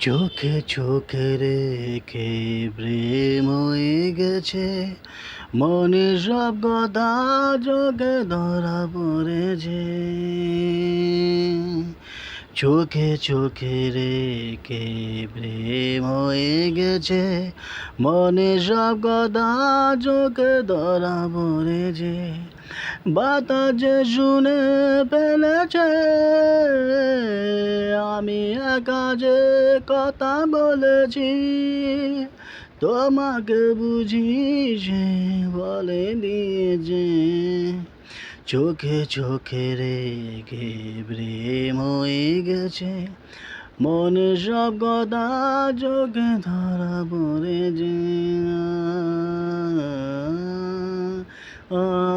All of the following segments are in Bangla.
চোখে চোখে রেখে প্রেম হয়ে গেছে। মনে সব কথা চোখে ধরা পড়েছে। চোখে চোখে রেখে প্রেম হয়ে গেছে। মনে সব কথা চোখে ধরা পড়েছে। বাতাসে শুনে ফেলেছে। যে কথা বলেছি তোমাকে বুঝিয়ে বলে দিয়েছে। চোখে চোখে রেখে প্রেম হয়ে গেছে মনে সব কথা চোখে ধরা পড়েছে। আ,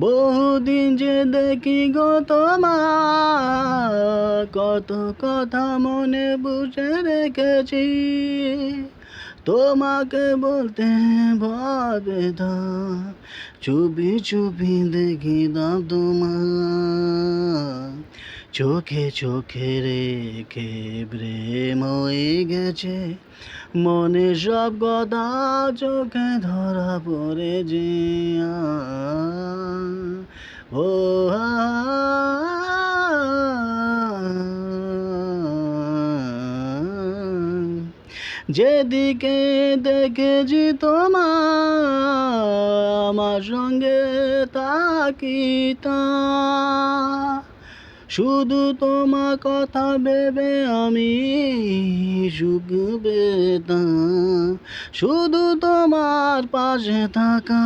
বহুদিন যে দেখি গো তোমার কত কথা মনে বুঝে রেখেছি। তোমাকে বলতে ভাবে দা চুপি চুপি দেখি দাম তোমার চোখে চোখে রেখে প্রেম হয়ে গেছে মনে সব কথা চোখে ধরা পড়ে যে ও যেদিকে দেখেছি তোমার আমার সঙ্গে তাকিতা শুধু তোমার কথা ভেবে আমি সুখ পেতাম। শুধু তোমার পাশে থাকা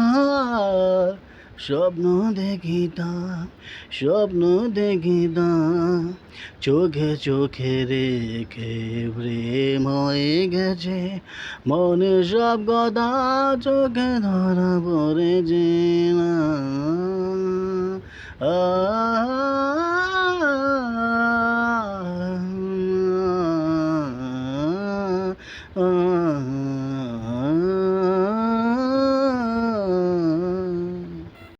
স্বপ্ন দেখি তা, স্বপ্ন দেখি তা। চোখে চোখে রেখে প্রেম হয়ে গেছে, মনে সব গদা চোখে ধরা পড়ে যে না।